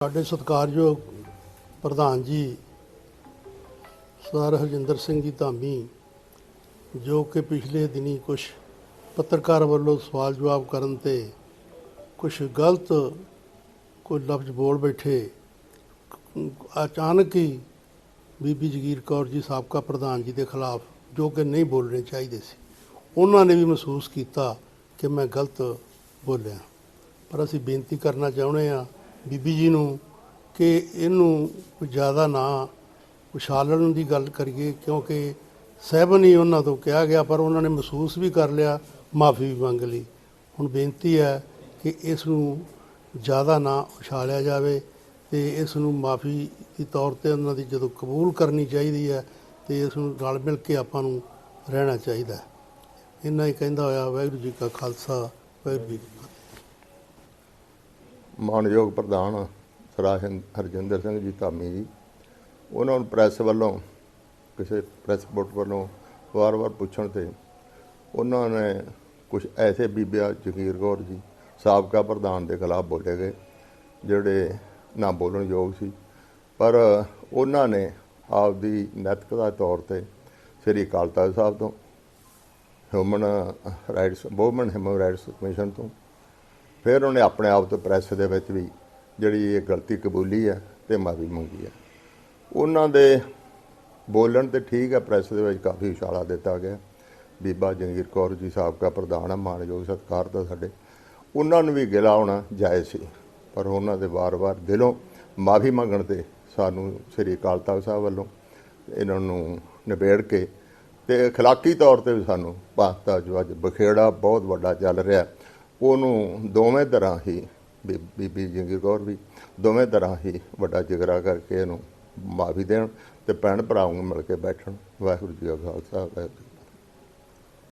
ਸਾਡੇ ਸਤਿਕਾਰਯੋਗ ਪ੍ਰਧਾਨ ਜੀ, ਸਰਦਾਰ ਹਰਜਿੰਦਰ ਸਿੰਘ ਜੀ ਧਾਮੀ, ਜੋ ਕਿ ਪਿਛਲੇ ਦਿਨੀ ਕੁਝ ਪੱਤਰਕਾਰ ਵੱਲੋਂ ਸਵਾਲ ਜਵਾਬ ਕਰਨ ਤੇ ਕੁਝ ਗਲਤ ਕੋਈ ਲਫ਼ਜ਼ ਬੋਲ ਬੈਠੇ, ਅਚਾਨਕ ਹੀ ਬੀਬੀ ਜਗੀਰ ਕੌਰ ਜੀ ਸਾਬਕਾ ਪ੍ਰਧਾਨ ਜੀ ਦੇ ਖਿਲਾਫ ਜੋ ਕਿ ਨਹੀਂ ਬੋਲਣੇ ਚਾਹੀਦੇ ਸੀ, ਉਹਨਾਂ ਨੇ ਵੀ ਮਹਿਸੂਸ ਕੀਤਾ ਕਿ ਮੈਂ ਗਲਤ ਬੋਲਿਆ। ਪਰ ਅਸੀਂ ਬੇਨਤੀ ਕਰਨਾ ਚਾਹੁੰਦੇ ਆ ਬੀਬੀ ਜੀ ਨੂੰ ਕਿ ਇਹਨੂੰ ਕੋਈ ਜ਼ਿਆਦਾ ਨਾ ਉਛਾਲਣ ਦੀ ਗੱਲ ਕਰੀਏ, ਕਿਉਂਕਿ ਸਹਿਬਨ ਹੀ ਉਹਨਾਂ ਤੋਂ ਕਿਹਾ ਗਿਆ, ਪਰ ਉਹਨਾਂ ਨੇ ਮਹਿਸੂਸ ਵੀ ਕਰ ਲਿਆ, ਮਾਫੀ ਵੀ ਮੰਗ ਲਈ। ਹੁਣ ਬੇਨਤੀ ਹੈ ਕਿ ਇਸ ਨੂੰ ਜ਼ਿਆਦਾ ਨਾ ਉਛਾਲਿਆ ਜਾਵੇ ਤੇ ਇਸ ਨੂੰ ਮਾਫੀ ਦੀ ਤੌਰ ਤੇ ਉਹਨਾਂ ਦੀ ਜਦੋਂ ਕਬੂਲ ਕਰਨੀ ਚਾਹੀਦੀ ਹੈ, ਤੇ ਇਸ ਨੂੰ ਰਲ ਮਿਲ ਕੇ ਆਪਾਂ ਨੂੰ ਰਹਿਣਾ ਚਾਹੀਦਾ ਹੈ। ਇੰਨਾ ਹੀ ਕਹਿੰਦਾ ਹੋਇਆ ਵਾਹਿਗੁਰੂ ਜੀ ਕਾ ਖਾਲਸਾ, ਵਾਹਿਗੁਰੂ ਜੀ ਕੀ ਫਤਿਹ। ਮਾਨਯੋਗ ਪ੍ਰਧਾਨ ਸਰਾ ਹਰਜਿੰਦਰ ਸਿੰਘ ਜੀ ਧਾਮੀ ਜੀ, ਉਹਨਾਂ ਨੂੰ ਪ੍ਰੈਸ ਵੱਲੋਂ, ਕਿਸੇ ਪ੍ਰੈਸ ਰਿਪੋਰਟ ਵੱਲੋਂ ਵਾਰ-ਵਾਰ ਪੁੱਛਣ ਤੇ ਉਹਨਾਂ ਨੇ ਕੁਝ ਐਸੇ ਬੀਬੀਆ ਜਗੀਰ ਕੌਰ ਜੀ, ਸਾਬਕਾ ਪ੍ਰਧਾਨ ਦੇ ਖਿਲਾਫ ਬੋਲੇ ਗਏ, ਜਿਹੜੇ ਨਾ ਬੋਲਣ ਯੋਗ ਸੀ। ਪਰ ਉਹਨਾਂ ਨੇ ਆਪਦੀ ਨੈਤਿਕਤਾ ਤੌਰ ਤੇ ਸ੍ਰੀ ਅਕਾਲ ਤਖਤ ਸਾਹਿਬ ਤੋਂ human rights woman human rights commission ਤੋਂ ਫਿਰ ਉਹਨੇ ਆਪਣੇ ਆਪ ਤੋਂ ਪ੍ਰੈਸ ਦੇ ਵਿੱਚ ਵੀ ਜਿਹੜੀ ਇਹ ਗਲਤੀ ਕਬੂਲੀ ਹੈ ਤੇ ਮਾਫੀ ਮੰਗੀ ਹੈ ਉਹਨਾਂ ਦੇ ਬੋਲਣ ਤੇ ਠੀਕ ਹੈ ਪ੍ਰੈਸ ਦੇ ਵਿੱਚ ਕਾਫੀ ਇਸ਼ਾਰਾ ਦਿੱਤਾ ਗਿਆ ਬੀਬਾ ਜੰਗੀਰ ਕੌਰ ਜੀ ਸਾਬਕਾ ਪ੍ਰਧਾਨ ਆ ਮਾਨਯੋਗ ਸਤਿਕਾਰ ਦਾ ਸਾਡੇ ਉਹਨਾਂ ਨੂੰ ਵੀ ਗਿਲਾ ਹੋਣਾ ਜਾਇਜ਼ ਸੀ ਪਰ ਉਹਨਾਂ ਦੇ ਵਾਰ-ਵਾਰ ਦਿਲੋਂ ਮਾਫੀ ਮੰਗਣ ਤੇ ਸਾਨੂੰ ਸ੍ਰੀ ਅਕਾਲ ਤਖਤ ਸਾਹਿਬ ਵੱਲੋਂ ਇਹਨਾਂ ਨੂੰ ਨਿਬੇੜ ਕੇ ਤੇ اخلاقی ਤੌਰ ਤੇ ਵੀ ਸਾਨੂੰ ਪਾਸਤਾ ਜੋ ਅੱਜ ਬਖੇੜਾ ਬਹੁਤ ਵੱਡਾ ਚੱਲ ਰਿਹਾ ਉਹਨੂੰ ਦੋਵੇਂ ਤਰ੍ਹਾਂ ਹੀ, ਬੀ- ਬੀਬੀ ਜੰਗੀਰ ਕੌਰ ਵੀ ਦੋਵੇਂ ਤਰ੍ਹਾਂ ਹੀ ਵੱਡਾ ਜਿਗਰਾ ਕਰਕੇ ਇਹਨੂੰ ਮਾਫੀ ਦੇਣ ਤੇ ਭੈਣ ਭਰਾਵਾਂ ਨੂੰ ਮਿਲ ਕੇ ਬੈਠਣ। ਵਾਹਿਗੁਰੂ ਜੀ ਕਾ ਖਾਲਸਾ, ਵਾਹਿਗੁਰੂ ਜੀ